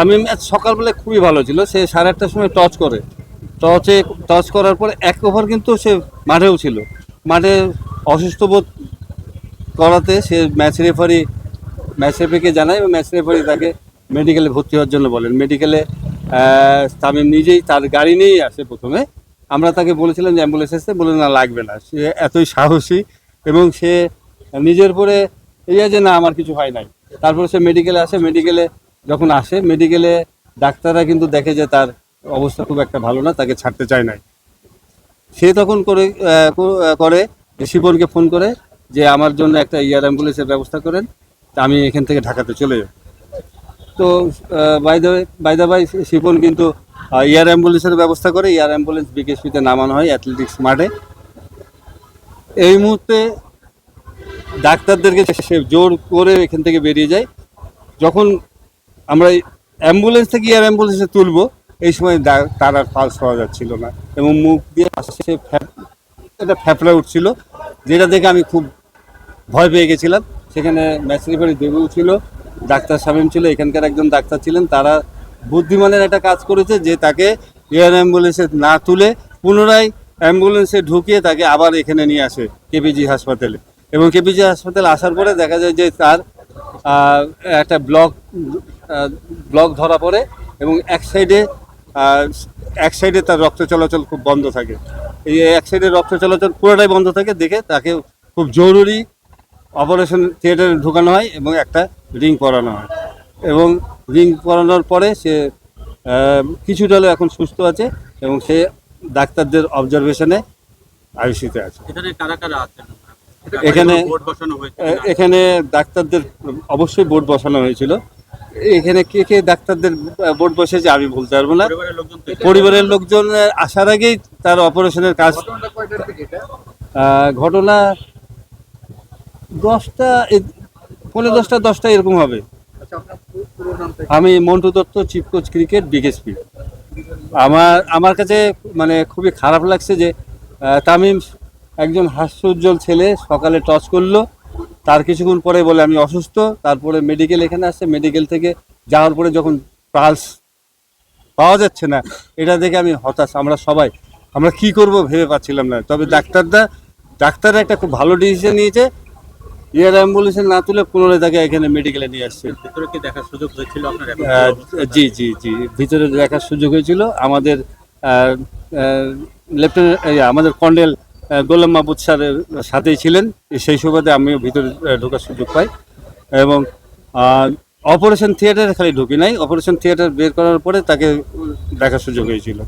আমি ম্যাচ সকালবেলা খুবই ভালো ছিল। সে সাড়ে আটটার সময় টচ করে। টচে টচ করার পরে এক ওভার কিন্তু সে মাঠেও ছিল। মাঠে অসুস্থ বোধ করাতে সে ম্যাচ রেফারি ম্যাচ রেফারিকে জানায় এবং ম্যাচ রেফারি তাকে মেডিকেলে ভর্তি হওয়ার জন্য বলেন। মেডিকেলে তামিম নিজেই তার গাড়ি নিয়েই আসে প্রথমে। আমরা তাকে বলেছিলাম যে অ্যাম্বুলেন্স আসতে বলে না, লাগবে না। সে এতই সাহসী এবং সে নিজের পরে এই যে না, আমার কিছু হয় নাই। তারপরে সে মেডিকেলে আসে। মেডিকেলে যখন আসে মেডিকেলে ডাক্তাররা কিন্তু দেখে যে তার অবস্থা খুব একটা ভালো না, তাকে ছাড়তে চায় নাই। সে তখন করে করে শিপনকে ফোন করে যে আমার জন্য একটা এয়ার অ্যাম্বুলেন্সের ব্যবস্থা করেন আমি এখান থেকে ঢাকাতে চলে যাব তো বাইদা বাইদা বাই শিপন কিন্তু এয়ার অ্যাম্বুলেন্সের ব্যবস্থা করে, এয়ার অ্যাম্বুলেন্স বিকেএসপিতে নামানো হয় অ্যাথলেটিক্স মাঠে। এই মুহূর্তে ডাক্তারদেরকে সে জোর করে এখান থেকে বেরিয়ে যায়। যখন আমরা অ্যাম্বুলেন্স থেকে এয়ার অ্যাম্বুলেন্সে তুলবো, এই সময় তার আর পালস পাওয়া যাচ্ছিল না এবং মুখ দিয়ে ফ্যাপ- একটা ফ্যাপড়া উঠছিল, যেটা দেখে আমি খুব ভয় পেয়ে গেছিলাম। সেখানে ম্যাচ রেফারি দেবু ছিল, ডাক্তার শামীম ছিল, এখানকার একজন ডাক্তার ছিলেন, তারা বুদ্ধিমানের একটা কাজ করেছে যে তাকে এয়ার অ্যাম্বুলেন্সে না তুলে পুনরায় অ্যাম্বুলেন্সে ঢুকিয়ে তাকে আবার এখানে নিয়ে আসে কেপিজি হাসপাতালে। এবং কেপিজি হাসপাতালে আসার পরে দেখা যায় যে তার একটা ব্লক ব্লক ধরা পড়ে এবং এক সাইডে এক সাইডে তার রক্ত চলাচল খুব বন্ধ থাকে। এই এক সাইডে রক্ত চলাচল পুরোটাই বন্ধ থাকে দেখে তাকে খুব জরুরি অপারেশন থিয়েটারে ঢোকানো হয় এবং একটা রিং পরানো হয়। এবং রিং পরানোর পরে সে কিছুটা হলেও এখন সুস্থ আছে এবং সে ডাক্তারদের অবজারভেশনে আইসিতে আছে। এখানে এখানে ডাক্তারদের অবশ্যই বোর্ড বসানো হয়েছিল। এখানে কে কে ডাক্তারদের বোর্ড বসেছে আমি বলতে পারব না। পরিবারের লোকজন আসার আগেই তার অপারেশনের কাজ। ঘটনা দশটা পনেরো দশটা দশটা এরকম হবে। আমি Montu Dutta chief coach cricket BKSP. আমার আমার কাছে মানে খুবই খারাপ লাগছে যে তামিম একজন হাস্যোজ্জ্বল ছেলে সকালে টচ করল। তার কিছুক্ষণ পরে বলে আমি অসুস্থ। তারপরে মেডিকেল এখানে আসছে। মেডিকেল থেকে যাওয়ার পরে যখন পালস পাওয়া যাচ্ছে না এটা দেখে আমি হতাশ। আমরা সবাই আমরা কি করব ভেবে পাচ্ছিলাম না। তবে ডাক্তাররা ডাক্তাররা একটা খুব ভালো ডিসিশন নিয়েছে। এয়ার অ্যাম্বুলেন্সে না তুলে পুনরায় তাকে এখানে মেডিকেলে নিয়ে আসছে। ভিতরে কি দেখার সুযোগ হয়েছিল জি জি জি। ভিতরে দেখার সুযোগ হয়েছিল। আমাদের লেফটেন্যান্ট আমাদের আহ, গোলাম মাহবুদ স্যারের সাথেই ছিলেন। সেই সুবাদে আমিও ভিতরে ঢোকার সুযোগ পাই। এবং অপারেশন থিয়েটারে খালি ঢুকি নাই। অপারেশন থিয়েটার বের করার পরে তাকে দেখার সুযোগ হয়েছিল।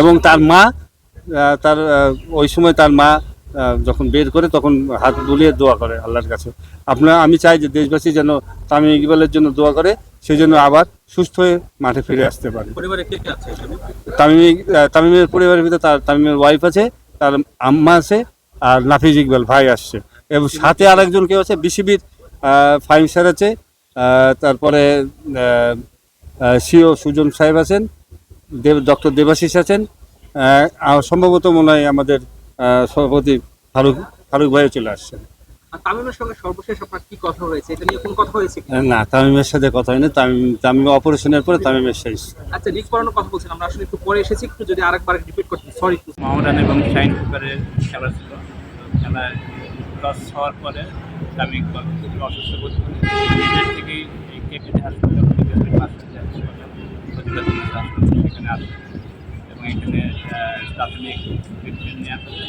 এবং তার মা তার ওই সময় তার মা যখন বের করে তখন হাত বুলিয়ে দোয়া করে আল্লাহর কাছে। আপনার আমি চাই যে দেশবাসী যেন তামিম ইকবালের জন্য দোয়া করে সেই জন্য আবার সুস্থ হয়ে মাঠে ফিরে আসতে পারে। পরিবারে কে কে আছে এখানে? তামিম তামিমের পরিবারের ভিতরে তার তামিমের ওয়াইফ আছে। তার আম্মা আছে আর নাফিজ ইকবাল ভাই আসছে। এবং সাথে আরেকজন কেউ আছে, বিসিবির ফাইম স্যার আছে তারপরে সিও সুজন সাহেব আছেন, দেব, ডক্টর দেবাশিস আছেন সম্ভবত মনে হয় আমাদের সভাপতি ফারুক ফারুক ভাইও চলে আসছেন। তামিমের সঙ্গে সর্বশেষ আপনার কি কথা হয়েছে? এটা নিয়ে কোন কথা হয়েছে না তামিমের সাথে কথা হয়নি। তামিম তামিম অপারেশনের পরে তামিমের শেষ আচ্ছা রিক্স করানোর কথা বলছেন। আমরা আসলে একটু পরে এসেছি একটু যদি আরেকবার রিপিট করতে সরি মাহমুদান এবং শাহিন কুকারের খেলা ছিল। খেলায় টস হওয়ার পরে আমি খুব অসুস্থ বোধ করি। নিজের থেকেই এই হাসপাতাল সেখানে আসে। এবং এখানে প্রাথমিক ট্রিটমেন্ট নেওয়া হচ্ছে